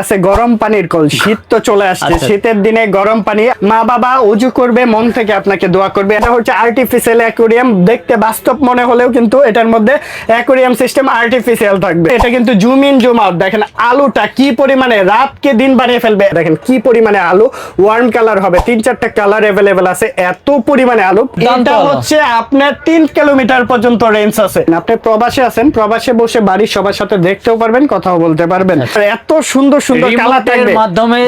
আছে গরম পানির কল। শীত তো চলে আসছে। আচ্ছা। শীতের দিনে গরম পানি মা বাবা উজু করবে মন থেকে আপনাকে দোয়া করবে। এটা হচ্ছে আর্টিফিশিয়াল অ্যাকোরিয়াম দেখতে বাস্তব মনে হলেও কিন্তু এটার মধ্যে অ্যাকোরিয়াম সিস্টেম আর্টিফিশিয়াল থাকবে। এটা কিন্তু জুম ইন জুম আউট দেখেন আলুটা কি পরিমাণে রাতকে দিন বানিয়ে ফেলবে। দেখেন কি পরিমাণে আলু। ওয়ার্ম কালার হবে। তিন চারটা কালার অ্যাভেলেবেল আছে। এত পরিমাণে আলু। এটা হচ্ছে আপনার তিন কিলোমিটার পর্যন্ত রেঞ্জ আছে। আপনি প্রবাসে আছেন। প্রবাসে বসে বাড়ির সবার সাথে দেখতেও পারবেন কথাও বলতে পারবেন। আর এত সুন্দর সুন্দর কালার থাকবে। মাধ্যমে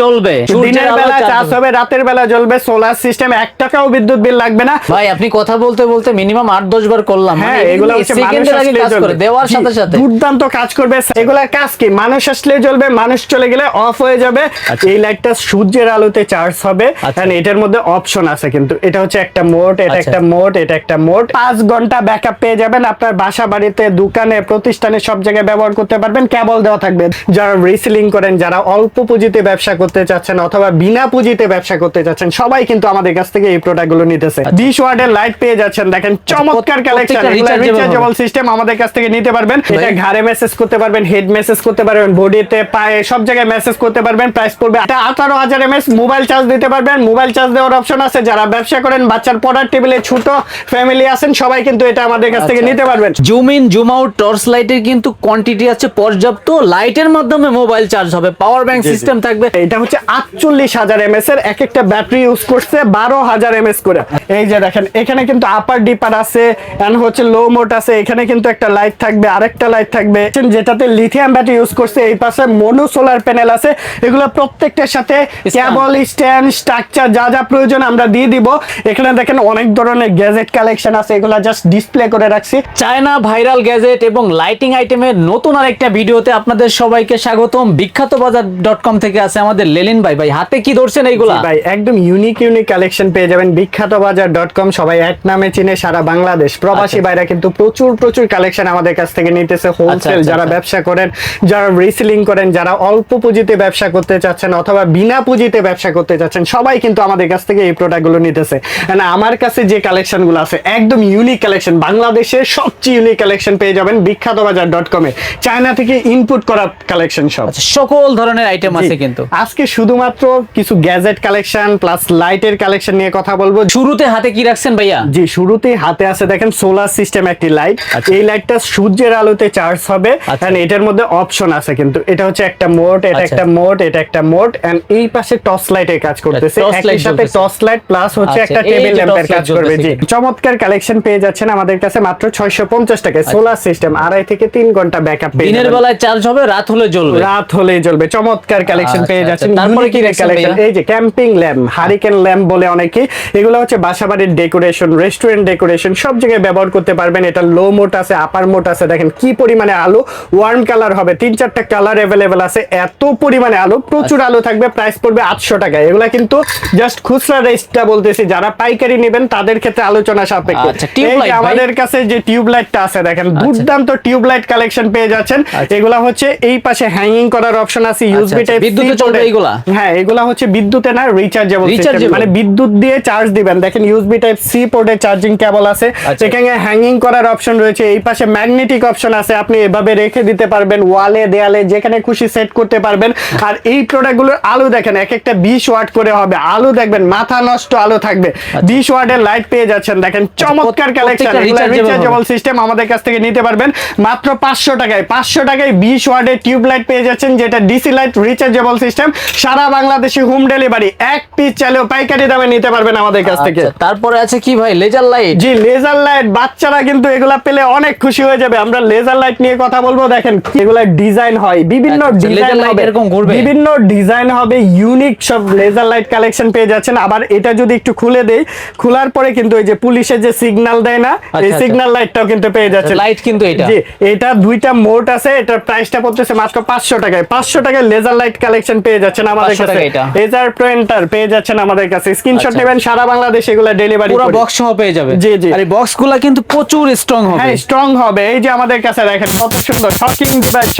চলবে। দিনের বেলা চার্জ হবে। রাতের বেলা জ্বলবে সোলার সিস্টেম এক টাকাও বিদ্যুৎ বিল লাগবে না। ভাই আপনি কথা বলতে বলতে মিনিমাম বার করলাম। হ্যাঁ মানে এগুলো হচ্ছে সেকেন্ডের মানুষ আগে কাজ করে দেওয়ার সাথে সাথে। দুর্দান্ত কাজ করবে। এগুলার কাজ কি? মানুষ আসলে জ্বলবে মানুষ চলে গেলে অফ হয়ে যাবে। আচ্ছা। এই লাইটটা সূর্যের আলোতে চার্জ হবে। আচ্ছা। এটার মধ্যে অপশন আছে কিন্তু। এটা হচ্ছে একটা মোড এটা আচ্ছা। একটা মোড এটা একটা মোড পাঁচ ঘণ্টা ব্যাকআপ পেয়ে যাবেন। আপনার বাসা বাড়িতে দোকানে প্রতিষ্ঠানে সব জায়গায় ব্যবহার করতে পারবেন। কেবল দেওয়া থাকবে। যারা রিসেলিং করেন যারা অল্প পুঁজিতে ব্যবসা করতে চাচ্ছেন অথবা বিনা পুঁজিতে ব্যবসা করতে চাচ্ছেন সবাই কিন্তু আমাদের কাছ থেকে এই প্রোডাক্টগুলো নিতেছে। বিশ ওয়ার্ডের লাইট পেয়ে যাচ্ছেন দেখেন চমৎকার কালেকশন রিচার্জেবল সিস্টেম আমাদের কাছ থেকে নিতে পারবেন। এটা ঘাড়ে মেসেজ করতে পারবেন হেড মেসেজ করতে পারবেন বডিতে পায়ে সব জায়গায় মেসেজ করতে পারবেন প্রাইস পড়বে। এটা আঠারো হাজার এমএস মোবাইল চার্জ দিতে পারবেন মোবাইল চার্জ দেওয়ার অপশন আছে। যারা ব্যবসা করেন বাচ্চার পড়ার টেবিলে ছোট ফ্যামিলি আছেন সবাই কিন্তু এটা আমাদের কাছ থেকে আচ্ছা। নিতে পারবেন। Zoom in zoom out torch লাইটের কিন্তু কোয়ান্টিটি আছে পর্যাপ্ত। লাইটের মাধ্যমে মোবাইল চার্জ হবে পাওয়ার ব্যাংক। সিস্টেম থাকবে। এটা হচ্ছে আটচল্লিশ হাজার এমএস এর এক একটা ব্যাটারি ইউজ করছে বারো হাজার এমএস করে। এই যে দেখেন এখানে কিন্তু আপার ডিপার আছে এন্ড হচ্ছে লো মোট আছে এখানে কিন্তু একটা লাইট থাকবে আরেকটা লাইট থাকবে। যেটাতে লিথিয়াম ব্যাটারি ইউজ করছে এই পাশে মনো সোলার প্যানেল আছে। এগুলো প্রত্যেকটার সাথে কেবল স্ট্যান্ড স্ট্রাকচার যা যা প্রয়োজন আমরা দিয়ে দিব। এখানে দেখেন অনেক ধরনের গ্যাজেট কালেকশন আছে এগুলো জাস্ট ডিসপ্লে করে রাখছি। চায়না ভাইরাল গ্যাজেট এবং লাইটিং আইটেমের নতুন আরেকটা ভিডিওতে আপনাদের সবাইকে স্বাগতম। বিখ্যাত বাজার ডট কম থেকে আছে আমাদের লেলিন ভাই। ভাই হাতে কি ধরছেন এইগুলা? ভাই একদম ইউনিক ইউনিক কালেকশন পেয়ে যাবেন বিখ্যাত বাজার ডট কম সবাই এক নামে চিনে সারা বাংলাদেশ। প্রবাসী আচ্ছা। ভাইরা কিন্তু প্রচুর প্রচুর কালেকশন আমাদের কাছ থেকে নিতেছে হোলসেল আচ্ছা, যারা আচ্ছা। ব্যবসা করেন যারা রিসেলিং করেন যারা অল্প পুঁজিতে ব্যবসা করতে চাচ্ছেন অথবা বিনা পুঁজিতে ব্যবসা করতে চাচ্ছেন সবাই কিন্তু আমাদের কাছ থেকে এই প্রোডাক্টগুলো নিতেছে। And আমার কাছে যে কালেকশনগুলো আছে একদম ইউনিক কালেকশন বাংলাদেশের সবচেয়ে ইউনিক কালেকশন পেয়ে যাবেন বিখ্যাত বাজার ডট কমে চায়না থেকে ইনপুট করা কালেকশন সব। সকল ধরনের আইটেম আছে কিন্তু। আজকে শুধুমাত্র কিছু গ্যাজেট কালেকশন প্লাস লাইটের কালেকশন নিয়ে কথা বলব। শুরুতে হাতে কি রাখছেন ভাইয়া? জি শুরুতেই হাতে আছে দেখেন সোলার সিস্টেম একটি লাইট আচ্ছা। এই লাইটটা সূর্যের আলোতে চার্জ হবে। আচ্ছা। এন্ড এটার মধ্যে অপশন আছে কিন্তু। এটা হচ্ছে একটা মোড এটা আচ্ছা। একটা মোড এটা একটা মোড এন্ড এই পাশে টর্চ লাইটের কাজ করতেছে। একই সাথে। টর্চ লাইট প্লাস হচ্ছে আচ্ছা, একটা টেবিল ল্যাম্পের কাজ করবে। জি। চমৎকার কালেকশন পেয়ে যাচ্ছেন আমাদের কাছে মাত্র 650 টাকায়। সোলার সিস্টেম আড়াই থেকে তিন ঘণ্টা ব্যাকআপ পেয়ে দিনের বেলায় চার্জ হবে রাত হলে জ্বলবে। রাত হলেই জ্বলবে চমৎকার কালেকশন আচ্ছা, পেয়ে আচ্ছা। যাচ্ছেন তারপরে কি। ভাইয়া? এই যে ক্যাম্পিং ল্যাম্প হারিকেন ল্যাম্প বলে অনেকে। এগুলো হচ্ছে বাসাবাড়ির ডেকোরেশন রেস্টুরেন্ট ডেকোরেশন সব জায়গায় ব্যবহার করতে পারবেন। এটা লো মোট আছে আপার মোট আছে। দেখেন কি পরিমাণে আলো ওয়ার্ম কালার হবে। তিন চারটা কালার অ্যাভেলেবেল আছে। এত পরিমাণে আলো প্রচুর আলো থাকবে। প্রাইস পড়বে আটশো টাকা এগুলা কিন্তু জাস্ট খুচরা রেটটা বলতেছি। যারা পাইকারি নেবেন তাদের ক্ষেত্রে আলোচনা সাপেক্ষে। আচ্ছা। আমাদের কাছে যে টিউব লাইটটা আছে দেখেন দুর্দান্ত টিউব লাইট কালেকশন পেয়ে যাচ্ছেন। এগুলা হচ্ছে এই পাশে হ্যাঙ্গিং করার অপশন আছে ইউএসবি আচ্ছা, টাইপ বিদ্যুতে চলবে এইগুলা? হ্যাঁ এগুলা হচ্ছে বিদ্যুতে না রিচার্জেবল? মানে বিদ্যুৎ দিয়ে চার্জ দিবেন। দেখেন ইউএসবি টাইপ সি পোর্টে চার্জিং কেবল আছে। আচ্ছা। এখানে হ্যাঙ্গিং করার অপশন রয়েছে। এই পাশে ম্যাগনেটিক অপশন আছে। আপনি এভাবে রেখে দিতে পারবেন ওয়ালে দেয়ালে যেখানে খুশি সেট করতে পারবেন। আর এই প্রোডাক্টগুলোর আলো দেখেন এক একটা বিশ ওয়াট করে হবে। আলো দেখবেন মাথা নষ্ট আলো থাকবে। বিশ ওয়াটের লাইট পেয়ে যাচ্ছেন। দেখেন চমৎকার কালেকশন। রিচার্জেবল সিস্টেম আমাদের কাছ থেকে নিতে পারবেন। মাত্র পাঁচশো টাকায় পাঁচশো টাকায় বিশ ওয়ার্ডের টিউব লাইট পেয়ে যাচ্ছেন। যেটা ডিসি লাইট রিচার্জেবল সিস্টেম সারা বাংলাদেশে হোম ডেলিভারি এক পিস চাইলেও পাইকারি দামে নিতে পারবেন আমাদের কাছ থেকে। আচ্ছা, তারপরে আছে কি ভাই? লেজার লাইট জি লেজার লাইট বাচ্চারা কিন্তু এগুলা পেলে অনেক খুশি হয়ে যাবে। আমরা লেজার লাইট নিয়ে কথা বলব। দেখেন এগুলা ডিজাইন হয়। বিভিন্ন আচ্ছা, ডিজাইন হবে। এরকম ঘুরবে? বিভিন্ন ডিজাইন হবে। ইউনিক সব লেজার লাইট কালেকশন পেয়ে যাচ্ছেন। আবার এটা যদি একটু খুলে দেই খোলার পরে কিন্তু এই যে পুলিশের যে সিগন্যাল দেয় না এই আচ্ছা। সিগন্যাল লাইটটাও কিন্তু পেয়ে যাচ্ছেন। লাইট কিন্তু এটা। জি এটা দুইটা মোড আছে। এটার প্রাইসটা পড়তেছে মাত্র পাঁচশো টাকায়। পাঁচশো টাকায় লেজার লাইট কালেকশন পেয়ে যাচ্ছেন আমাদের 500 কাছে। লেজার প্রিন্টার পেয়ে যাচ্ছেন আমাদের কাছে স্ক্রিনশট। নেবেন সারা বাংলাদেশ এগুলা ডেলিভারি পুরো বক্স সহ পেয়ে যাবে জি, জি। আর এই বক্সগুলো কিন্তু প্রচুর স্ট্রং হবে হ্যাঁ স্ট্রং হবে এই যে আমাদের কাছে দেখেন কত সুন্দর শকিং ডিভাইস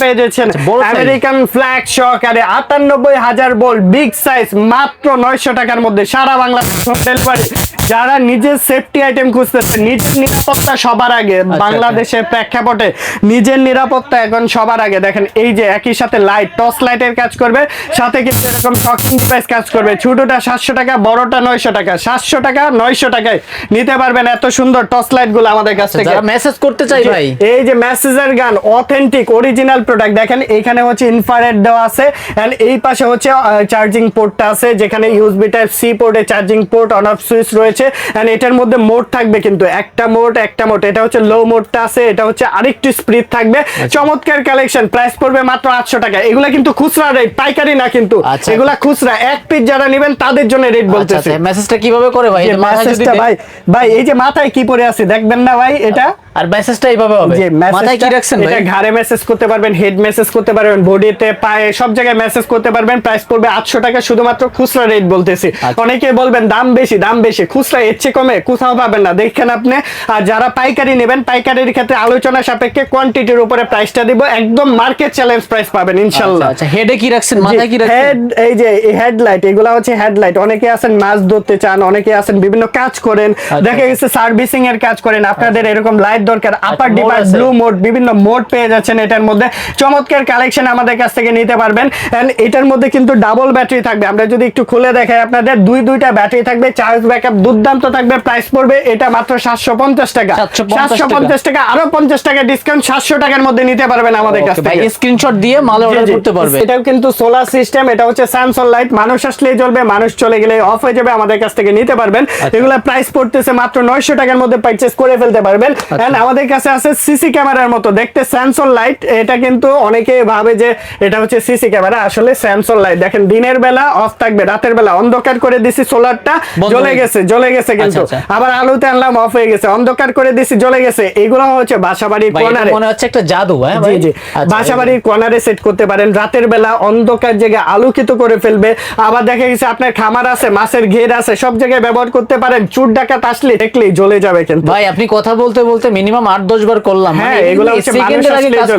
পেয়ে যাচ্ছেন আচ্ছা। আমেরিকান ফ্ল্যাগ সহকারে আটানব্বই হাজার বোল্ট বিগ সাইজ মাত্র নয়শো টাকার মধ্যে সারা বাংলাদেশ ডেলিভারি যারা নিজের সেফটি আইটেম খুঁজতেছে নিজের নিরাপত্তা সবার আগে আচ্ছা। বাংলাদেশের প্রেক্ষাপটে নিজের নিরাপত্তা এখন সবার আগে। দেখেন এই যে একই সাথে লাইট টর্চ লাইটের কাজ করবে সাথে কিন্তু এরকম শকিং ডিভাইস কাজ করবে। ছোটটা সাতশো টাকা বড়টা নয়শো টাকা। সাতশো টাকা নয়শো টাকায় নিতে পারবেন এত সুন্দর টর্চ লাইটগুলো আমাদের কাছ থেকে। মেসেজ করতে চাই ভাই। এই যে মেসেজের গান অথেন্টিক অরিজিনাল প্রোডাক্ট দেখেন এখানে হচ্ছে ইনফ্রারেড দেওয়া আছে এন্ড এই পাশে হচ্ছে চার্জিং পোর্টটা আছে যেখানে USB type C পোর্টে charging port on off switch রয়েছে এন্ড এটার মধ্যে মোড থাকবে কিন্তু একটা মোড একটা মোড এটা হচ্ছে লো মোডটা আছে এটা হচ্ছে আরেকটু স্প্রিড থাকবে। আচ্ছা। চমৎকার কালেকশন প্রাইস পড়বে মাত্র আটশো টাকা। এগুলা কিন্তু খুচরা রেট পাইকারি না কিন্তু। আচ্ছা। এগুলা খুচরা এক পিস যারা নেবেন তাদের জন্য রেট বলতেছে। মেসেজটা কীভাবে করে ভাই? মেসেজটা ভাই ভাই এই যে মাথায় কি পরে আছে দেখবেন না ভাই এটা? আর মেসেজটা এইভাবে হবে। মাথায় কি রাখছেন এটা ঘাড়ে মেসেজ করতে পারবেন হেড মেসেজ করতে পারবেন বডিতে পায়ে সব জায়গায় মেসেজ করতে পারবেন। প্রাইস পড়বে আটশো টাকা শুধুমাত্র খুচরা রেট বলতেছি। আচ্ছা। অনেকে বলবেন দাম বেশি দাম বেশি খুচরা এর চেয়ে কমে কোথাও পাবেন না। দেখেন আপনি আর যারা পাইকারি নেবেন পাইকারির ক্ষেত্রে আলোচনা সাপেক্ষে কোয়ান্টিটির উপরে প্রাইসটা দিব একদম মার্কেট চ্যালেঞ্জ প্রাইস পাবেন ইনশাল্লাহ। আচ্ছা হেডে কি রাখছেন? মাথায় কি রাখছেন? হেড এই যে হেডলাইট এগুলা হচ্ছে হেডলাইট অনেকে আছেন মাছ ধরতে চান অনেকে আছেন বিভিন্ন কাজ করেন। আচ্ছা। দেখা গেছে সার্ভিসিং এর কাজ করেন আপনাদের এরকম লাইট দরকার আপার ডিপার ব্লু মোড বিভিন্ন মোড পেয়ে যাচ্ছেন এটার মধ্যে। চমৎকার কালেকশন আমাদের কাছ থেকে নিতে পারবেন। এন্ড এটার মধ্যে কিন্তু ডাবল ব্যাটারি থাকবে। আমরা যদি একটু খুলে দেখাই আপনাদের দুই দুইটা ব্যাটারি থাকবে চার্জ ব্যাকআপ দুর্দান্ত থাকবে প্রাইস পড়বে এটা মাত্র সাতশো পঞ্চাশ টাকা। সাতশো পঞ্চাশ টাকা। আরও পঞ্চাশ টাকা ডিসকাউন্ট সাতশো টাকার মধ্যে নিতে পারবেন আমাদের কাছ থেকে। স্ক্রিনশট দিয়ে মাল অর্ডার করতে পারবে। এটাও কিন্তু সোলার সিস্টেম এটা হচ্ছে স্যামসং লাইট মানুষ আসলেই জ্বলবে মানুষ চলে গেলে অফ হয়ে যাবে আমাদের কাছ থেকে নিতে পারবেন। আচ্ছা। এগুলা প্রাইস পড়তেছে মাত্র নয়শো টাকার মধ্যে পারচেস করে ফেলতে পারবেন। আচ্ছা। এন্ড আমাদের কাছে আছে সিসি ক্যামেরার মতো। দেখতে স্যামসং লাইট এটা কিন্তু অনেকে ভাবে যে এটা হচ্ছে সিসি ক্যামেরা। আসলে স্যামসং লাইট দেখেন দিনের বেলা অফ থাকবে রাতের বেলা অন্ধকার করে দিছি সোলারটা জ্বলে গেছে। জ্বলে গেছে কিন্তু। আচ্ছা। আবার আলোতে আনলাম অফ হয়ে গেছে অন্ধকার করে দিছি জ্বলে গেছে। এগুলো হচ্ছে বাসাবাড়ির কর্নারে মনে হচ্ছে একটা জাদু হ্যাঁ জি জি। আচ্ছা, বাসা বাড়ির কর্নারে সেট করতে পারেন। রাতের বেলা অন্ধকার জায়গায় আলোকিত করে ফেলবে। আবার দেখা গেছে আপনার খামার আছে মাছের ঘের আছে সব জায়গায় ব্যবহার করতে পারেন। চুর ডাকাত আসলে দেখলেই জ্বলে যাবে কিন্তু। ভাই আপনি কথা বলতে বলতে মিনিমাম আট দশ বার করলাম। হ্যাঁ মানে এগুলো হচ্ছে মানুষ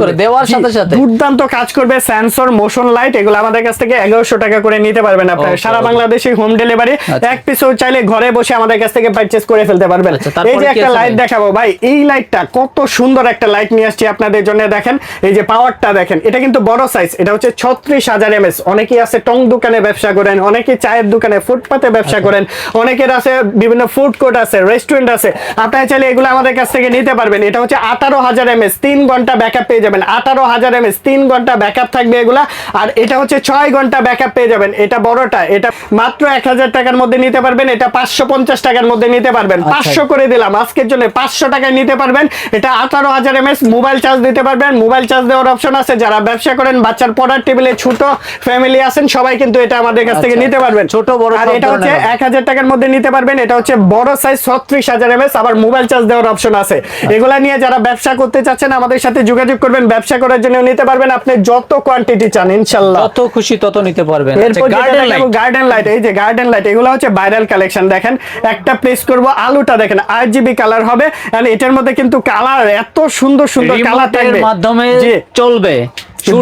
করে দেওয়ার জি, সাথে সাথে? দুর্দান্ত কাজ করবে সেন্সর মোশন লাইট এগুলো আমাদের কাছ থেকে এগারোশো টাকা করে নিতে পারবেন আপনারা। সারা বাংলাদেশে হোম ডেলিভারি আচ্ছা। এক পিসও চাইলে ঘরে বসে আমাদের কাছ থেকে করে ফেলতে পারবেন। আচ্ছা, এই যে একটা লাইট দেখাবো। ভাই এই লাইটটা কত সুন্দর একটা লাইট নিয়ে আসছি আপনাদের জন্য দেখেন। এই যে পাওয়ারটা দেখেন এটা কিন্তু বড় সাইজ এটা হচ্ছে ছত্রিশ হাজার এমএস অনেকেই আছে টং দোকানে ব্যবসা করেন অনেকে চায়ের দোকানে ফুটপাতে ব্যবসা করেন অনেকের আছে বিভিন্ন ফুড কোর্ট আছে রেস্টুরেন্ট আছে। আপনারা চাইলে এগুলো আমাদের কাছ থেকে নিতে পারবেন। এটা হচ্ছে আঠারো হাজার এমএস তিন ঘণ্টা ব্যাকআপ পেয়ে যাবেন। আঠারো হাজার এমএস তিন ঘণ্টা ব্যাকআপ থাকবে এগুলা আর এটা হচ্ছে ছয় ঘণ্টা ব্যাকআপ পেয়ে যাবেন। এটা বড়টা এটা মাত্র এক হাজার টাকার মধ্যে নিতে পারবেন এটা পাঁচশো পঞ্চাশ টাকার মধ্যে নিতে পারবেন। আচ্ছা। পাঁচশো করে দিলাম আজকের জন্য পাঁচশো টাকায় নিতে পারবেন। এটা আঠারো হাজার এমএস মোবাইল চার্জ দিতে পারবেন। মোবাইল চার্জ দেওয়ার অপশন আছে যারা ব্যবসা করেন বাচ্চার পড়ার টেবিলে ছোট ফ্যামিলি আছেন সবাই কিন্তু এটা আমাদের কাছ থেকে আচ্ছা। নিতে পারবেন। ছোট বড় আর এটা হচ্ছে এক হাজার টাকার মধ্যে নিতে পারবেন এটা হচ্ছে বড় সাইজ ছত্রিশ হাজার এমএস আবার মোবাইল চার্জ দেওয়ার অপশন আছে। আচ্ছা। এগুলা নিয়ে যারা ব্যবসা করতে চাচ্ছেন আমাদের সাথে যোগাযোগ করবেন ব্যবসা করার জন্য নিতে পারবেন। আপনি যত কোয়ান্টিটি চান ইনশাল্লাহ। যত খুশি তত নিতে পারবেন। গার্ডেন লাইট গার্ডেন লাইট এই যে গার্ডেন লাইট এগুলো হচ্ছে ভাইরাল কালেকশন দেখেন। একটা প্লেস করব আলুটা দেখেন আরজিবি কালার হবে। এন্ড এটার মধ্যে কিন্তু কালার এত সুন্দর সুন্দর কালার থাকবে। মাধ্যমে চলবে।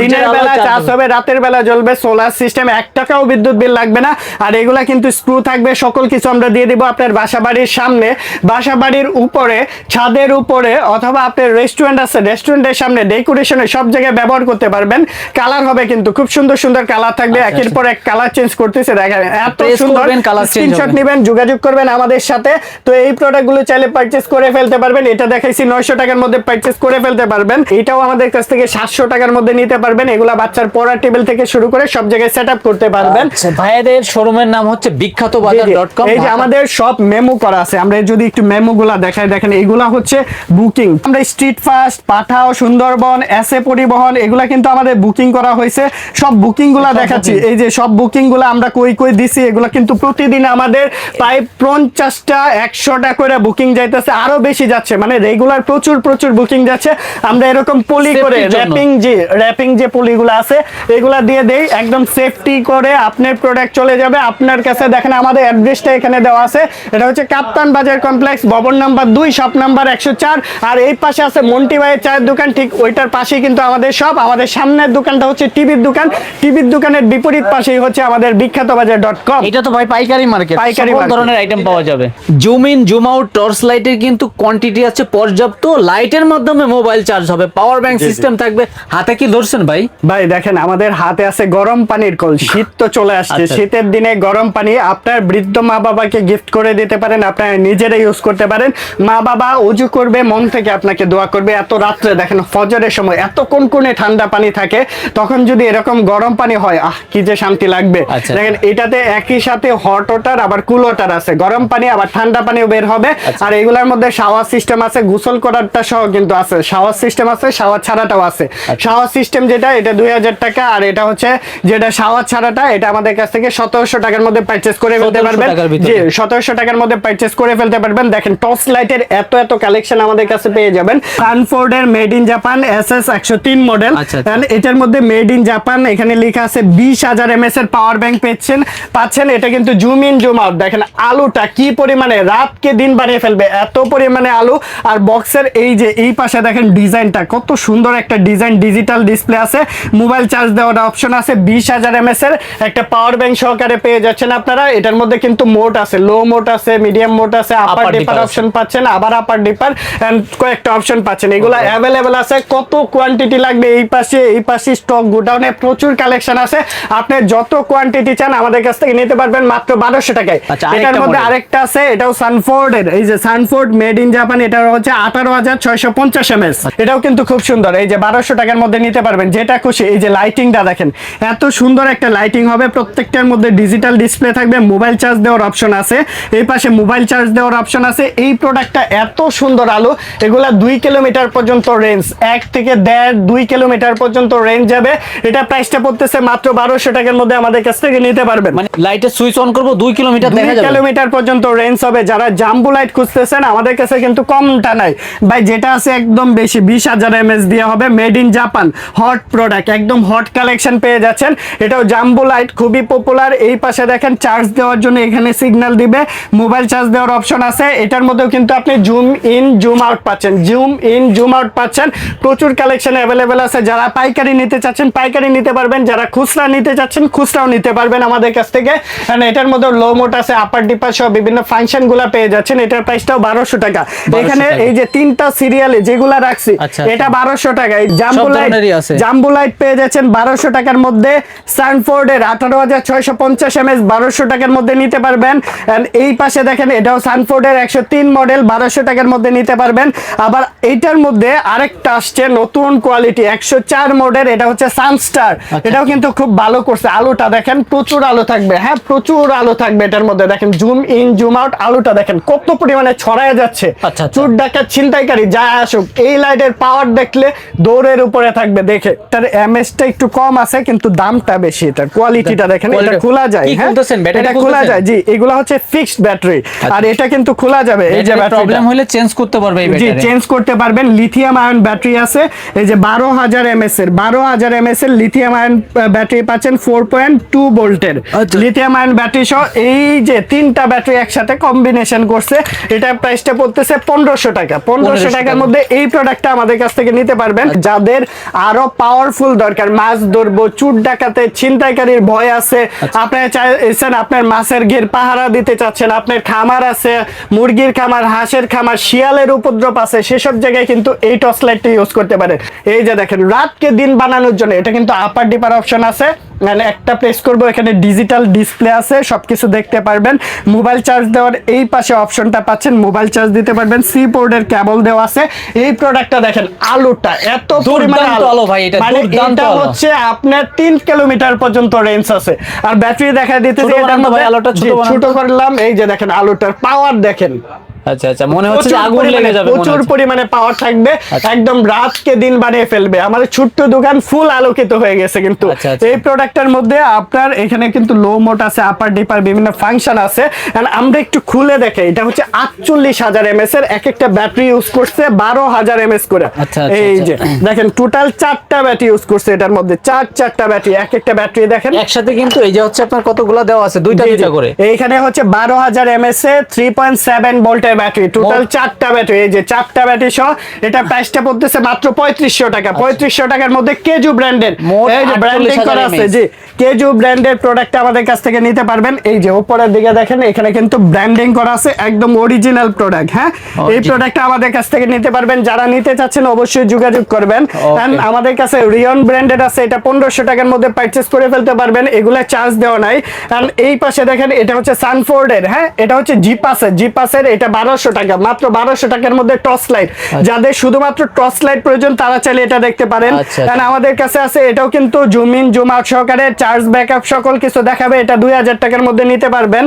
দিনের বেলা চার্জ হবে। রাতের বেলা জ্বলবে সোলার সিস্টেম এক টাকাও বিদ্যুৎ বিল লাগবে না। আর এগুলা কিন্তু স্ক্রু থাকবে সকল কিছু আমরা দিয়ে দিব আপনার বাসা বাড়ির সামনে। বাসা বাড়ির উপরে ছাদের উপরে অথবা আপনার রেস্টুরেন্ট আছে রেস্টুরেন্টের সামনে ডেকোরেশনে সব জায়গায় ব্যবহার করতে পারবেন। কালার হবে কিন্তু খুব সুন্দর সুন্দর কালার থাকবে। আচ্ছা, একের আচ্ছা। পর এক কালার চেঞ্জ করতেছে দেখেন এত সুন্দর। স্ক্রিনশট নেবেন যোগাযোগ করবেন আমাদের সাথে। তো এই প্রোডাক্টগুলো চাইলে পারচেস করে ফেলতে পারবেন। এটা দেখাইছি নয়শো টাকার মধ্যে পারচেস করে ফেলতে পারবেন। এটাও আমাদের কাছ থেকে সাতশো টাকার মধ্যে নিতে পারবেন। এগুলা বাচ্চার পড়ার টেবিল থেকে শুরু করে সব জায়গায় সেট করতে পারবেন। আচ্ছা ভাইয়াদের শোরুমের নাম হচ্ছে বিখ্যাত বাজার ডট কম এই যে আমাদের সব মেমো করা আছে। আমরা যদি একটু মেমো গুলা দেখাই দেখেন এগুলা হচ্ছে বুকিং আমরা স্ট্রিট ফাস্ট পাঠাও সুন্দরবন এসে পরিবহন এগুলা কিন্তু আমাদের বুকিং করা হয়েছে। সব বুকিংগুলা দেখাচ্ছি। এই যে সব বুকিংগুলা আমরা কই কই দিছি এগুলা কিন্তু প্রতিদিন আমাদের প্রায় পঞ্চাশটা একশোটা করে বুকিং যাইতেছে। আরও বেশি যাচ্ছে। মানে রেগুলার প্রচুর প্রচুর বুকিং যাচ্ছে। আমরা এরকম পলি করে র্যাপিং জি র্যাপিং ক্যাপিং যে পুলিগুলো আছে এগুলা দিয়ে দেই। একদম সেফটি করে আপনার প্রোডাক্ট চলে যাবে। আপনার কাছে দেখেন আমাদের অ্যাড্রেসটা এখানে দেওয়া আছে। এটা হচ্ছে কাপ্তান বাজার কমপ্লেক্স ভবন নাম্বার দুই শপ নাম্বার একশো চার। আর এই পাশে আছে মন্টি ভাইয়ের চায়ের দোকান। ঠিক ওইটার পাশেই কিন্তু আমাদের সব আমাদের সামনের দোকানটা হচ্ছে টিভির দোকান। টিভির দোকানের বিপরীত পাশেই হচ্ছে আমাদের বিখ্যাত বাজার ডট কম এটা তো ভাই পাইকারি মার্কেট। পাইকারি ধরনের আইটেম পাওয়া যাবে। Zoom in zoom out torch লাইটের কিন্তু কোয়ান্টিটি আছে পর্যাপ্ত। লাইটের মাধ্যমে মোবাইল চার্জ হবে। পাওয়ার ব্যাংক সিস্টেম থাকবে। হাতে কি ধরছেন ভাই? ভাই দেখেন আমাদের হাতে আছে গরম পানির কল শীত তো চলে আসছে। আচ্ছা। শীতের দিনে গরম পানি আপনার বৃদ্ধ মা বাবাকে গিফট করে দিতে পারেন আপনারা নিজেরা ইউজ করতে পারেন। মা বাবা উজু করবে মন থেকে আপনাকে দোয়া করবে। এত রাত্রে দেখেন ফজরের সময় এত কোন কোনে ঠান্ডা পানি থাকে তখন যদি এরকম গরম পানি হয় আহ কি যে শান্তি লাগবে। আচ্ছা। দেখেন এটাতে একই সাথে হট ওয়াটার আবার কুল ওয়াটার আছে। গরম পানি আবার ঠান্ডা পানিও বের হবে। আচ্ছা। আর এগুলোর মধ্যে শাওয়ার সিস্টেম আছে গোসল করারটা সহ কিন্তু আছে। শাওয়ার সিস্টেম আছে শাওয়ার ছাড়াটাও আছে। শাওয়ার সিস্টেম যেটা এটা দুই হাজার টাকা আর এটা হচ্ছে যেটা শাওয়ার ছাড়াটা এটা আমাদের কাছ থেকে সতেরোশো টাকার মধ্যে পারচেস করে ফেলতে পারবেন। জি সতেরোশো টাকার মধ্যে পারচেস করে ফেলতে পারবেন। দেখেন টর্চ লাইটের এত এত কালেকশন আমাদের কাছে পেয়ে যাবেন। সানফোর্ডের made in Japan S S একশো তিন মডেল আচ্ছা, আচ্ছা। এটার মধ্যে মেড ইন জাপান এখানে লেখা আছে বিশ হাজার এমএস এর পাওয়ার ব্যাংক পেয়েছেন। পাচ্ছেন এটা কিন্তু জুম ইন জুম আউট দেখেন আলুটা কি পরিমাণে রাতকে দিন বানিয়ে ফেলবে এত পরিমাণে আলু। আর বক্সের এই যে এই পাশে দেখেন ডিজাইনটা কত সুন্দর একটা ডিজাইন ডিজিটাল ডিসপ্লে আছে। মোবাইল চার্জ দেওয়ার অপশন আছে। বিশ হাজার এমএস এর একটা পাওয়ার ব্যাংক সহকারে পেয়ে যাচ্ছেন আপনারা। এটার মধ্যে কিন্তু মোড আছে লো মোড আছে মিডিয়াম মোড আছে আপার ডিপার অপশন পাচ্ছেন আবার আপার ডিপার এন্ড কয়েকটা অপশন পাচ্ছেন। এগুলো অ্যাভেলেবেল আছে। কত কোয়ান্টিটি লাগবে এই পাশে? এই পাশে স্টক গোডাউনে প্রচুর কালেকশন আছে। আপনি যত কোয়ান্টিটি চান আমাদের কাছ থেকে নিতে পারবেন মাত্র বারোশো টাকায়। আচ্ছা, এটার মধ্যে আরেকটা আছে এটাও সানফোর্ডের এই যে সানফোর্ড মেড ইন জাপান এটা হচ্ছে আঠারো হাজার ছয়শো পঞ্চাশ এমএস এটাও কিন্তু খুব সুন্দর। এই যে বারোশো টাকার মধ্যে নিতে পারবেন। যেটা খুশি। এই যে লাইটিংটা দেখেন এত সুন্দর একটা লাইটিং হবে। প্রত্যেকটার মধ্যে ডিজিটাল ডিসপ্লে থাকবে মোবাইল চার্জ দেওয়ার অপশন আছে। এই পাশে মোবাইল চার্জ দেওয়ার অপশন আছে। এই প্রোডাক্টটা এত সুন্দর আলো এগুলা দুই কিলোমিটার পর্যন্ত রেঞ্জ এক থেকে দেড় দুই কিলোমিটার পর্যন্ত রেঞ্জ যাবে। এটা প্রাইসটা পড়তেছে মাত্র বারোশো টাকার মধ্যে আমাদের কাছ থেকে নিতে পারবেন। মানে লাইটের সুইচ অন করব দুই কিলোমিটার দুই দেখা যাবে। কিলোমিটার পর্যন্ত রেঞ্জ হবে। যারা জাম্বু লাইট খুঁজতেছেন আমাদের কাছে কিন্তু কমটা নাই। ভাই যেটা আছে একদম বেশি বিশ হাজার এমএস দিয়ে হবে made in Japan hot product একদম হট কালেকশন পেয়ে যাচ্ছেন। এটাও জাম্বু লাইট খুবই পপুলার এই পাশে দেখেন চার্জ দেওয়ার জন্য এখানে সিগন্যাল দিবে। মোবাইল চার্জ দেওয়ার অপশন আছে। এটার মধ্যেও কিন্তু আপনি জুম ইন জুম আউট পাচ্ছেন। জুম ইন জুম আউট পাচ্ছেন। প্রচুর কালেকশন অ্যাভেলেবেল আছে। যারা পাইকারি নিতে চাচ্ছেন পাইকারি নিতে পারবেন। যারা খুচরা নিতে চাচ্ছেন খুচরাও নিতে পারবেন আমাদের কাছ থেকে। And এটার মধ্যে লো মোট আছে আপার ডিপার সহ বিভিন্ন ফাংশনগুলা পেয়ে যাচ্ছেন। এটার প্রাইসটাও বারোশো টাকা। এখানে এই যে তিনটা সিরিয়ালে যেগুলা রাখছি আচ্ছা, এটা বারোশো টাকা এই জাম্বু লাইট আছে। জাম্বু লাইট পেয়ে যাচ্ছেন বারোশো টাকার মধ্যে। সানফোর্ডের আঠারো হাজার ছয়শো পঞ্চাশ এমএস বারোশো টাকার মধ্যে নিতে পারবেন। এই পাশে দেখেন এটাও সানফোর্ডের একশো তিন মডেল বারোশো টাকার মধ্যে নিতে পারবেন। আবার এইটার মধ্যে আরেকটা আসছে নতুন কোয়ালিটি একশো চার মডেল এটা হচ্ছে সানস্টার। এটাও কিন্তু খুব ভালো করছে। আলুটা দেখেন প্রচুর আলো থাকবে। হ্যাঁ প্রচুর আলো থাকবে এটার মধ্যে। দেখেন জুম ইন জুম আউট আলোটা দেখেন কত পরিমাণে ছড়ায় যাচ্ছে। আচ্ছা, আচ্ছা। চোর ডাকাত ছিনতাইকারী যা আসুক এই লাইটের পাওয়ার দেখলে দৌড়ের উপরে থাকবে। দেখে তার এমএসটা একটু কম আছে কিন্তু দামটা বেশি। কোয়ালিটিটা দেখেন এটা খোলা যায় হ্যাঁ? ব্যাটারি এটা খোলা যায় জি এগুলো হচ্ছে ফিক্সড ব্যাটারি আর এটা কিন্তু খোলা যাবে এই যে প্রবলেম হলে চেঞ্জ করতে পারবে এই জি চেঞ্জ করতে পারবেন লিথিয়াম আয়ন ব্যাটারি আছে এই যে বারো হাজার এমএস এর বারো হাজার এমএস এর লিথিয়াম আয়ন ব্যাটারি পাচ্ছেন ফোর পয়েন্ট টু ভোল্টের আচ্ছা। লিথিয়াম আয়ন ব্যাটারি সহ এই যে তিনটা ব্যাটারি একসাথে কম্বিনেশন করছে এটা প্রাইসটা পড়তেছে পনেরোশো টাকা। পনেরোশো 1500 টাকার মধ্যে এই প্রোডাক্টটা আমাদের কাছ থেকে নিতে পারবেন। যাদের আরও পাওয়ারফুল দরকার। মাছ ধরবো চুট ডাকাতে ছিনতাইকারীর ভয় আছে। আচ্ছা। আপনার চাইছেন আপনার মাছের ঘের পাহারা দিতে চাচ্ছেন আপনার খামার আছে মুরগির খামার হাঁসের খামার শিয়ালের উপদ্রব আছে সেসব জায়গায় কিন্তু এই টর্চ লাইটটা ইউজ করতে পারেন। এই যে দেখেন রাতকে দিন বানানোর জন্য এটা কিন্তু আপার ডিপার অপশন আছে। মানে একটা প্রেস করব এখানে ডিজিটাল ডিসপ্লে আছে সবকিছু দেখতে পারবেন। মোবাইল চার্জ দেওয়ার এই পাশে অপশনটা পাচ্ছেন মোবাইল চার্জ দিতে পারবেন সি পোর্টের কেবল দেওয়া আছে। এই প্রোডাক্টটা দেখেন আলুটা এত পরিমাণে আলো। ভাই, এটা মানে দুর্দান্ত এটা হচ্ছে আপনার তিন কিলোমিটার পর্যন্ত রেঞ্জ আছে। আর ব্যাটারি দেখা দিতে ছোট বানান ভাই, আলোটা ছোট করলাম এই যে দেখেন আলোটার পাওয়ার দেখেন। আচ্ছা আচ্ছা মনে হচ্ছে যে আগুন লেগে যাবে প্রচুর পরিমাণে পাওয়ার থাকবে আচ্ছা। একদম রাতকে দিন বানিয়ে ফেলবে আমাদের ছোট্ট দোকান ফুল আলোকিত হয়ে গেছে কিন্তু আচ্ছা, আচ্ছা। এই প্রোডাক্টের মধ্যে আপনার এখানে কিন্তু লো মোট আছে আপার ডিপার বিভিন্ন ফাংশন আছে আমরা একটু খুলে দেখে এটা হচ্ছে আটচল্লিশ হাজার এমএস এর এক একটা ব্যাটারি ইউজ করছে বারো হাজার এমএস করে এই। যে দেখেন টোটাল চারটা ব্যাটারি ইউজ করছে এটার মধ্যে চার চারটা ব্যাটারি এক একটা ব্যাটারি দেখেন একসাথে কিন্তু এই যে হচ্ছে আপনার কতগুলো দেওয়া আছে দুইটা। দুইটা করে এইখানে হচ্ছে বারো হাজার এমএস এ থ্রি পয়েন্ট সেভেন ভোল্টের ব্যাটারি টোটাল চারটা ব্যাটারি এই যে চারটা ব্যাটারি সহ এটা প্রাইসটা পড়তেছে মাত্র পঁয়ত্রিশশো টাকা। পঁয়ত্রিশশো টাকার মধ্যে কেজু ব্র্যান্ডের আচ্ছা। এই যে ব্র্যান্ডিং করা আছে জি। কেজু ব্র্যান্ডের প্রোডাক্ট আমাদের কাছ থেকে নিতে পারবেন। এই যে উপরের দিকে দেখেন এখানে কিন্তু ব্র্যান্ডিং করা আছে একদম অরিজিনাল প্রোডাক্ট হ্যাঁ? এই। প্রোডাক্টটা আমাদের কাছ থেকে নিতে পারবেন। যারা নিতে চাচ্ছেন অবশ্যই যোগাযোগ করবেন। আমাদের কাছে রিয়ন ব্র্যান্ডেড আছে এটা পনেরোশো টাকার মধ্যে পারচেস করে ফেলতে পারবেন। এগুলা চার্জ দেওয়া নাই। কারণ এই পাশে দেখেন এটা হচ্ছে সানফোর্ডের হ্যাঁ? এটা হচ্ছে জিপাসের জিপাসের এটা বারোশো টাকা মাত্র বারোশো টাকার মধ্যে টর্চ লাইট। যাদের শুধুমাত্র টর্চ লাইট প্রয়োজন তারা চাইলে এটা দেখতে পারেন। আচ্ছা, কারণ আমাদের কাছে আছে এটাও কিন্তু জুম ইন জুম আউট সহকারে চার্জ ব্যাকআপ সকল কিছু দেখাবে এটা দুই হাজার টাকার মধ্যে নিতে পারবেন।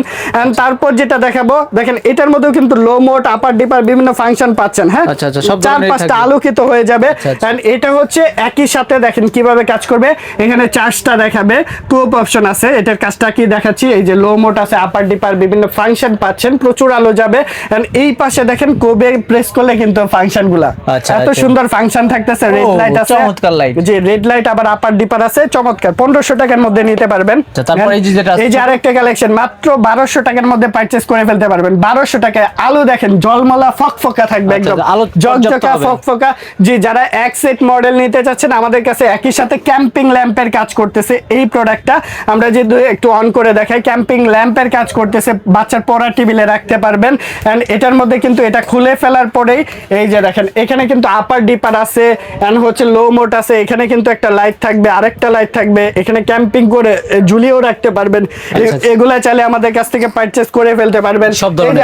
তারপর যেটা দেখাবো দেখেন এটার মধ্যেও কিন্তু লো মোড আপার ডিপার বিভিন্ন ফাংশন পাচ্ছেন হ্যাঁ? আচ্ছা, আচ্ছা, চার পাঁচটা আলোকিত হয়ে যাবে। আচ্ছা, আচ্ছা। এটা হচ্ছে একই সাথে দেখেন কীভাবে কাজ করবে। এখানে চার্জটা দেখাবে। কোপ অপশন আছে এটার কাজটা কি দেখাচ্ছি? এই যে লো মোট আছে আপার ডিপার বিভিন্ন ফাংশন পাচ্ছেন প্রচুর আলো যাবে। এই পাশে দেখেন কোবে প্রেস করলে কিন্তু ফাংশনগুলা। আচ্ছা, এত আচ্ছা। সুন্দর ফাংশন থাকতেছে রেড লাইট আছে। চমৎকার light। যে রেড লাইট আবার আপার ডিপার আছে চমৎকার। পনেরোশো টাকার মধ্যে নিতে পারবেন। আচ্ছা, তারপর এই যে যেটা আছে- এই যে আরেকটা কালেকশন মাত্র বারোশো টাকার মধ্যে পারচেস করে ফেলতে পারবেন। বারোশো টাকায় আলো দেখেন জলমলা ফকফকা থাকবে একদম। আলো জকজকা ফকফকা। জি যারা এক সেট মডেল নিতে চাচ্ছেন আমাদের কাছে একই সাথে ক্যাম্পিং ল্যাম্পের কাজ করতেছে এই প্রোডাক্টটা আমরা যে একটু অন করে দেখাই ক্যাম্পিং ল্যাম্পের কাজ করতেছে বাচ্চার পড়া টেবিলে রাখতে পারবেন। এন্ড এটার মধ্যে কিন্তু এটা খুলে ফেলার পরেই এই যে দেখেন এখানে কিন্তু আপার ডিপার আছে এন্ড হচ্ছে লো মোট আছে এখানে কিন্তু একটা লাইট থাকবে আরেকটা লাইট থাকবে এখানে ক্যাম্পিং করে ঝুলিয়েও রাখতে পারবেন আচ্ছা। এগুলা চাইলে আমাদের কাছ থেকে পারচেস করে ফেলতে পারবেন।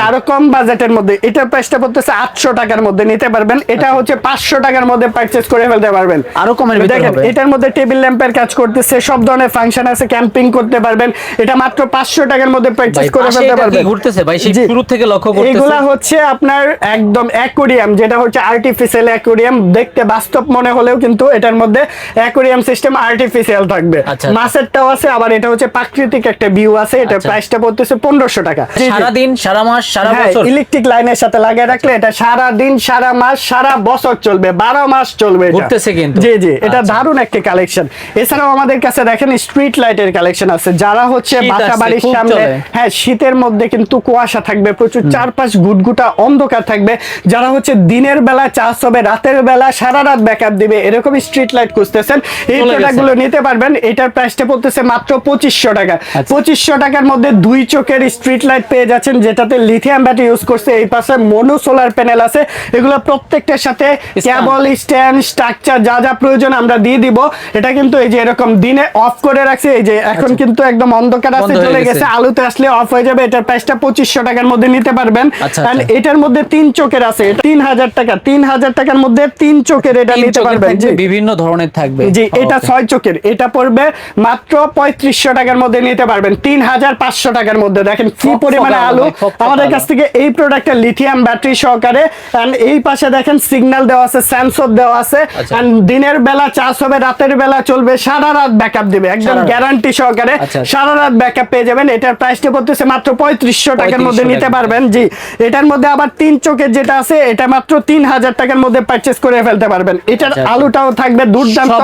আরও কম বাজেটের মধ্যে এটা প্রাইসটা পড়তেছে আটশো টাকার মধ্যে নিতে পারবেন এটা হচ্ছে পাঁচশো টাকার মধ্যে পারচেস করে ফেলতে পারবেন। আচ্ছা। আরও কমের দেখেন এটার মধ্যে টেবিল ল্যাম্পের কাজ করতেছে সব ধরনের ফাংশন আছে ক্যাম্পিং করতে পারবেন এটা মাত্র পাঁচশো টাকার মধ্যে পারচেস করে ফেলতে পারবেন। ঘুরতেছে? ভাই সেই শুরু থেকে লক্ষ্য করতেছে। এগুলা হচ্ছে আপনার একদম অ্যাকোরিয়াম যেটা হচ্ছে আর্টিফিশিয়াল অ্যাকোরিয়াম দেখতে বাস্তব মনে হলেও কিন্তু এটার মধ্যে অ্যাকোরিয়াম সিস্টেম আর্টিফিশিয়াল থাকবে আচ্ছা, আচ্ছা। মাছেরটাও আছে আবার এটা হচ্ছে প্রাকৃতিক একটা ভিউ আছে এটা আচ্ছা। প্রাইসটা পড়তেছে পনেরোশো টাকা। সারা দিন সারা মাস সারা হ্যাঁ বছর ইলেকট্রিক লাইনের সাথে লাগিয়ে রাখলে এটা সারা দিন সারা মাস সারা বছর চলবে বারো মাস চলবে এটা। ঘুরতেছে কিন্তু। জি জি এটা আচ্ছা। দারুণ একটা কালেকশন এছাড়াও আমাদের কাছে দেখেন স্ট্রিট লাইটের কালেকশন আছে যারা হচ্ছে বাসা বাড়ির সামনে হ্যাঁ শীতের মধ্যে কিন্তু কুয়াশা থাকবে প্রচুর চারপাশ গুটগুটা অন্ধকার থাকবে যারা হচ্ছে দিনের বেলা চার্জ হবে রাতের বেলা সারা রাত ব্যাকআপ দিবে এরকম স্ট্রিট লাইট খুঁজতেছেন এই চলে গেছে। প্রোডাক্ট নিতে পারবেন এটার প্রাইসটা পড়তেছে মাত্র পঁচিশশো টাকা আচ্ছা। পঁচিশশো টাকার মধ্যে দুই চোখের স্ট্রিট লাইট পেয়ে যাচ্ছেন যেটাতে লিথিয়াম ব্যাটারি ইউজ করছে এই পাশে মনো সোলার প্যানেল আছে এগুলো প্রত্যেকটার সাথে কেবল স্ট্যান্ড স্ট্রাকচার যা যা প্রয়োজন আমরা দিয়ে দিব এটা কিন্তু এই যে এরকম দিনে অফ করে রাখছে এই যে এখন কিন্তু একদম অন্ধকার আছে আচ্ছা। চলে গেছে। গেছে আলুতে আসলে অফ হয়ে যাবে এটার প্রাইসটা পঁচিশশো টাকার মধ্যে নিতে পারবেন আচ্ছা, আচ্ছা। এটার মধ্যে তিন চোখের আছে। তিন হাজার টাকা তিন হাজার টাকার মধ্যে তিন চোখের এটা নিতে পারবেন। বিভিন্ন ধরনের থাকবে। জি এটা ছয় চোখের এটা পড়বে মাত্র পঁয়ত্রিশশো টাকার মধ্যে নিতে পারবেন। তিন হাজার পাঁচশো টাকার মধ্যে। দেখেন কি পরিমাণে আলো। আমাদের কাছ থেকে এই প্রোডাক্টটা লিথিয়াম ব্যাটারি সহকারে and এই পাশে দেখেন সিগন্যাল দেওয়া আছে সেন্সর দেওয়া আছে। আচ্ছা। and দিনের বেলা চার্জ হবে রাতের বেলা চলবে সারা রাত ব্যাকআপ দিবে। একদম গ্যারান্টি সহকারে আচ্ছা, আচ্ছা। সারা রাত ব্যাকআপ পেয়ে যাবেন। এটার প্রাইসটা পড়তেছে মাত্র পঁয়ত্রিশশো টাকার মধ্যে নিতে পারবেন। জি। এটার মধ্যে আবার তিন চোখের যেটা আছে এটা মাত্র তিন হাজার টাকার মধ্যে পারচেস করে ফেলতে পারবেন। এটার আচ্ছা। আলুটাও থাকবে দুর্দান্ত।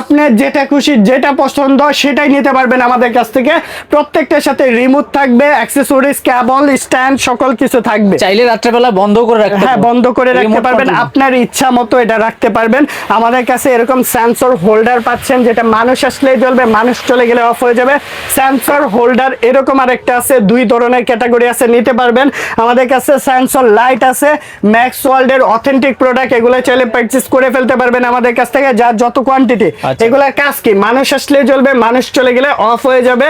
আপনার যেটা খুশি যেটা পছন্দ সেটাই নিতে পারবেন আমাদের কাছ থেকে। প্রত্যেকটার সাথে রিমোট থাকবে অ্যাক্সেসরিজ কেবল স্ট্যান্ড সকল কিছু থাকবে। চাইলে রাত্রেবেলা বন্ধ করে রাখতে হ্যাঁ বন্ধ করে রাখতে পারবেন। আপনার ইচ্ছা মতো এটা রাখতে পারবেন। আমাদের কাছে এরকম সেন্সর হোল্ডার পাচ্ছেন যেটা মানুষ আসলেই জ্বলবে মানুষ চলে গেলে অফ হয়ে যাবে। সেন্সর হোল্ডার এরকম আরেকটা আছে দুই ধরনের ক্যাটাগরি আছে নিতে পারবেন। আমাদের কাছে সেন্সর লাইট আছে ম্যাক্স ওয়ার্ল্ডের অথেন্টিক প্রোডাক্ট এগুলো চাইলে পারচেস করে ফেলতে পারবেন আমাদের কাছ থেকে যার যত কোয়ান্টিটি আচ্ছা। এগুলোর কাজ কি? মানুষ আসলে চলবে মানুষ চলে গেলে অফ হয়ে যাবে।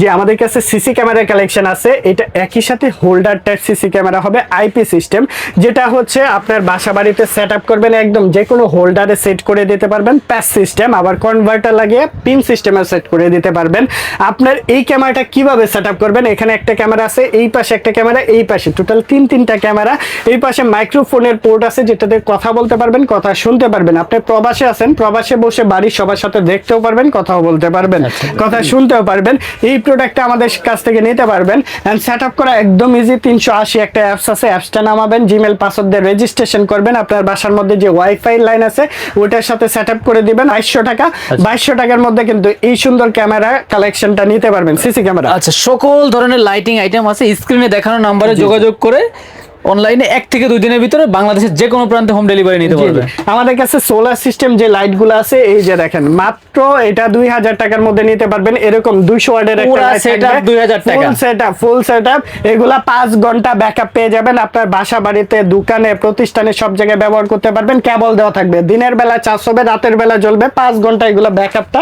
যে আমাদের কাছে সিসি ক্যামেরা কালেকশন আছে এটা একই সাথে হোল্ডার টাইপ সিসি ক্যামেরা হবে আইপি সিস্টেম যেটা হচ্ছে আপনার বাসা বাড়িতে সেট আপ করবেন একদম যে কোনো হোল্ডারে সেট করে দিতে পারবেন প্যাস সিস্টেম আবার কনভার্টার লাগিয়ে পিন সিস্টেমে সেট করে দিতে পারবেন। আপনার এই ক্যামেরাটা কীভাবে সেট আপ করবেন? এখানে একটা ক্যামেরা আছে এই পাশে একটা ক্যামেরা এই পাশে। টোটাল তিন তিনটা ক্যামেরা। এই পাশে মাইক্রোফোনের পোর্ট আছে যেটাতে কথা বলতে পারবেন কথা শুনতে পারবেন। আপনি প্রবাসে আছেন প্রবাসে বসে বাড়ির সবার সাথে দেখতেও পারবেন কথাও বলতে পারবেন কথা শুনতেও পারবেন। এই প্রোডাক্টটা আমাদের কাছ থেকে নিতে পারবেন। অ্যান্ড সেট আপ করা একদম ইজি তিনশো আশি একটা অ্যাপস আছে। অ্যাপসটা নামাবেন জিমেল পাসওয়ার্ড দিয়ে রেজিস্ট্রেশন করবেন। আপনার বাসার মধ্যে যে ওয়াইফাই লাইন আছে ওটার সাথে সেট আপ করে দিবেন বাইশশো টাকা। বাইশশো টাকার মধ্যে কিন্তু এই সুন্দর ক্যামেরা কালেকশনটা নিতে পারবেন সিসি ক্যামেরা। আচ্ছা সকল ধরনের লাইটিং আইটেম আছে। স্ক্রিনে দেখানো নাম্বারে যোগাযোগ করে toll. অনলাইনে এক থেকে দুই দিনের ভিতরে বাংলাদেশের যে কোনো প্রান্তে হোম ডেলিভারি নিতে পারবে। আমাদের কাছে সোলার সিস্টেম যে লাইটগুলো আছে এই যে দেখেন মাত্র এটা দুই হাজার টাকার মধ্যে নিতে পারবেন। এরকম দুইশো ওয়ার্ডের একটা setup 2000 টাকা। Full set up full set up এগুলা পাঁচ ঘণ্টা ব্যাকআপ পেয়ে যাবেন। আপনার বাসা বাড়িতে দোকানে প্রতিষ্ঠানে সব জায়গায় ব্যবহার করতে পারবেন। কেবল দেওয়া থাকবে। দিনের বেলা চার্জ হবে রাতের বেলা জ্বলবে। পাঁচ ঘণ্টা এগুলো ব্যাকআপটা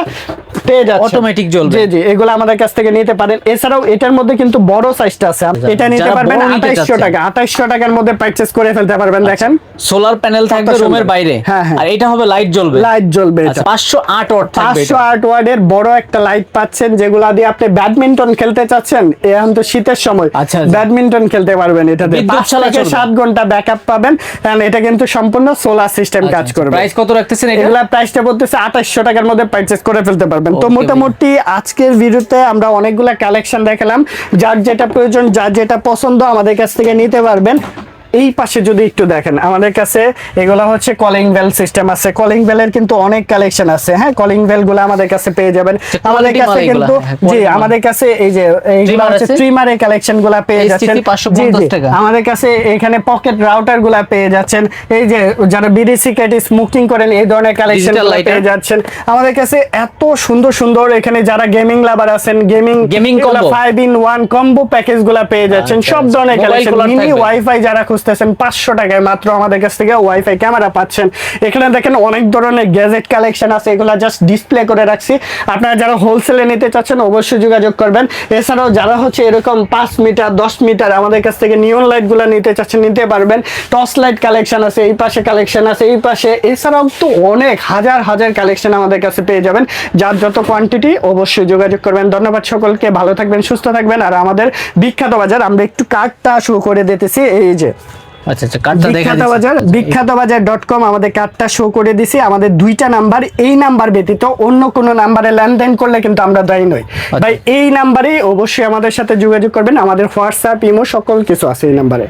পেয়ে যাচ্ছে অটোমেটিক জ্বলবে। জি জি এগুলো আমাদের কাছ থেকে নিতে পারেন। এছাড়াও এটার মধ্যে কিন্তু বড় সাইজটা আছে। এটা নিতে পারবেন আঠাইশশো। টাকা আঠাইশশো টাকার মধ্যে পারচেস করে ফেলতে পারবেন দেখেন। সোলার প্যানেল থাকবে রুমের বাইরে। হ্যাঁ, হ্যাঁ। আর এটা হবে লাইট জ্বলবে। লাইট জ্বলবে এটা। আচ্ছা পাঁচশো আট ওয়াট থাকবে পাঁচশো এটা। আট ওয়ার্ডের বড় একটা লাইট পাচ্ছেন যেগুলা দিয়ে আপনি ব্যাডমিন্টন খেলতে চাচ্ছেন এখন তো শীতের সময়। আচ্ছা, আচ্ছা। ব্যাডমিন্টন খেলতে পারবেন এটাতে। ছাড়া থেকে চলবে। সাত ঘণ্টা ব্যাকআপ পাবেন এটা কিন্তু সম্পূর্ণ সোলার সিস্টেম আচ্ছা, কাজ করবে। প্রাইস কত রাখতেছেন এটা? এগুলা প্রাইসটা বলতেছে আঠাশশো টাকার মধ্যে পারচেস করে ফেলতে পারবেন। তো মোটামুটি আজকের ভিডিওতে আমরা অনেকগুলা কালেকশন দেখালাম। যার যেটা প্রয়োজন যার যেটা পছন্দ আমাদের কাছ থেকে নিতে পারবেন। Thanks. এই পাশে যদি একটু দেখেন আমাদের কাছে এগুলা হচ্ছে কলিং বেল সিস্টেম আছে। কলিং বেলের কিন্তু অনেক কালেকশন আছে। হ্যাঁ কলিং বেলগুলো আমাদের কাছে পেয়ে যাবেন। আমাদের কাছে কিন্তু হ্যাঁ, জি আমাদের কাছে এই যে এইগুলো হচ্ছে? ট্রিমারের কালেকশনগুলা পেয়ে যাচ্ছেন। আমাদের কাছে এখানে পকেট রাউটারগুলা পেয়ে যাচ্ছেন। এই যে যারা বিদেশি কেটে স্মোকিং করেন এই ধরনের কালেকশন পেয়ে যাচ্ছেন। আমাদের কাছে এত সুন্দর সুন্দর এখানে যারা গেমিং লাভার আছেন gaming gaming combo? Five in one combo প্যাকেজগুলা পেয়ে যাচ্ছেন। আচ্ছা, সব আচ্ছা। ধরনের কালেকশন মিনি ওয়াইফাই যারা খুঁজতেছেন পাঁচশো টাকায় মাত্র আমাদের কাছ থেকে ওয়াইফাই ক্যামেরা পাচ্ছেন। এখানে দেখেন অনেক ধরনের গ্যাজেট কালেকশন আছে, এগুলা জাস্ট ডিসপ্লে করে রাখছি। আপনারা যারা হোলসেলে নিতে চাচ্ছেন অবশ্যই যোগাযোগ করবেন। এছাড়াও যারা হচ্ছে এরকম পাঁচ মিটার, দশ মিটার আমাদের কাছ থেকে নিয়ন লাইটগুলা নিতে চাচ্ছেন, নিতে পারবেন। টর্চ লাইট কালেকশন আছে, এই পাশে কালেকশন আছে, এই পাশে এছাড়াও তো অনেক হাজার হাজার কালেকশন আমাদের কাছে পেয়ে যাবেন। যার যত কোয়ান্টিটি অবশ্যই যোগাযোগ করবেন। ধন্যবাদ সকলকে, ভালো থাকবেন, সুস্থ থাকবেন। আর আমাদের বিখ্যাত বাজার, আমরা একটু কার্ডটা শুরু করে দিতেছি, এই যে। আচ্ছা আচ্ছা কার্ডটা দেখা বিখ্যাত বাজার বিখ্যাত বাজার ডট কম আমাদের কার্ডটা শো করে দিছি। আমাদের দুইটা নাম্বার এই নাম্বার ব্যতীত অন্য কোনো নাম্বারে লেনদেন করলে কিন্তু আমরা দায়ী নই। ভাই এই নাম্বারে অবশ্যই আমাদের সাথে যোগাযোগ করবেন। আমাদের হোয়াটসঅ্যাপ ইমো সকল কিছু আছে এই নাম্বারে